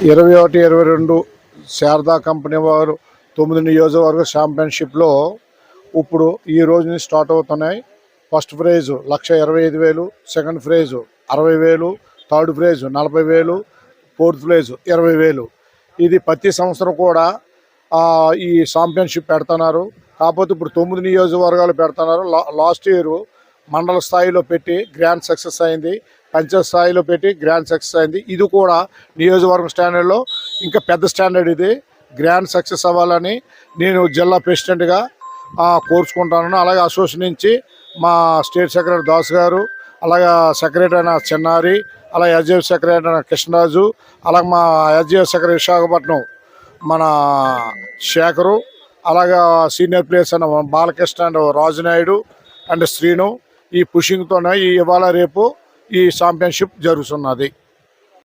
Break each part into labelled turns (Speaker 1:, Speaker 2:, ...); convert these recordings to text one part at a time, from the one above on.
Speaker 1: ఇరవై ఒకటి ఇరవై రెండు శారదా కంపెనీ వారు తొమ్మిది నియోజకవర్గ ఛాంపియన్షిప్లో ఇప్పుడు ఈ రోజు నుంచి స్టార్ట్ అవుతున్నాయి. ఫస్ట్ ప్రైజ్ లక్ష ఇరవై ఐదు వేలు సెకండ్ ప్రైజ్ అరవై వేలు థర్డ్ ప్రైజ్ నలభై వేలు ఫోర్త్ ప్రైజ్ ఇరవై వేలు. ఇది ప్రతి సంవత్సరం కూడా ఈ ఛాంపియన్షిప్ పెడుతున్నారు. కాకపోతే ఇప్పుడు తొమ్మిది నియోజకవర్గాలు పెడుతున్నారు. లా- లాస్ట్ ఇయర్ మండల స్థాయిలో పెట్టి గ్రాండ్ సక్సెస్ అయింది. పంచాయత్ స్థాయిలో పెట్టి గ్రాండ్ సక్సెస్ అయింది. ఇది కూడా నియోజకవర్గం స్టాండర్డ్లో ఇంకా పెద్ద స్టాండర్డ్ ఇది. గ్రాండ్ సక్సెస్ అవ్వాలని నేను జిల్లా ప్రెసిడెంట్గా కోరుచుకుంటాను అలాగే అసోసియేషన్ నుంచి మా స్టేట్ సెక్రటరీ దాస్ గారు అలాగే సెక్రటరీ అయిన చిన్నారి అలాగే ఎస్జిఎఫ్ సెక్రటరీ అయిన కృష్ణరాజు అలాగే మా ఎస్జిఎఫ్ సెక్రటరీ విశాఖపట్నం మన శేఖరు అలాగా సీనియర్ ప్లేయర్స్ అయిన బాలకృష్ణ అండ్ రాజునాయుడు అండ్ శ్రీను ఈ పుషింగ్తోనే ఈ ఇవాళ రేపు ఈ ఛాంపియన్షిప్ జరుగుతున్నది.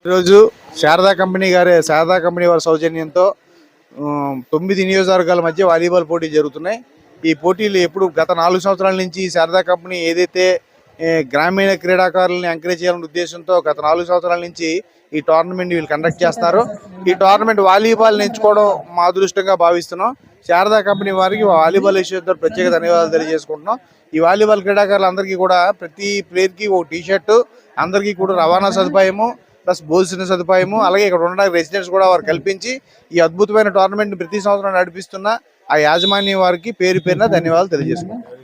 Speaker 2: ఈరోజు శారదా కంపెనీ గారే శారదా కంపెనీ వారి సౌజన్యంతో తొమ్మిది నియోజకవర్గాల మధ్య వాలీబాల్ పోటీ జరుగుతున్నాయి. ఈ పోటీలు ఎప్పుడు గత నాలుగు సంవత్సరాల నుంచి ఈ శారదా కంపెనీ ఏదైతే గ్రామీణ క్రీడాకారులను ఎంకరేజ్ చేయాలనే ఉద్దేశంతో గత నాలుగు సంవత్సరాల నుంచి ఈ టోర్నమెంట్ వీళ్ళు కండక్ట్ చేస్తారు. ఈ టోర్నమెంట్ వాలీబాల్ నేర్చుకోవడం మా అదృష్టంగా భావిస్తున్నాం. శారదా కంపెనీ వారికి వాలీబాల్ విషయంతో ప్రత్యేక ధన్యవాదాలు తెలియజేసుకుంటున్నాం. ఈ వాలీబాల్ క్రీడాకారులందరికీ కూడా ప్రతి ప్లేయర్కి ఒక టీ షర్టు అందరికీ కూడా రవాణా సదుపాయము ప్లస్ భోజన సదుపాయము అలాగే ఇక్కడ ఉండడానికి రెసిడెంట్స్ కూడా వారు కల్పించి ఈ అద్భుతమైన టోర్నమెంట్ ప్రతి సంవత్సరం నడిపిస్తున్న ఆ యాజమాన్యం వారికి పేరు పేరున ధన్యవాదాలు తెలియజేసుకుంటాం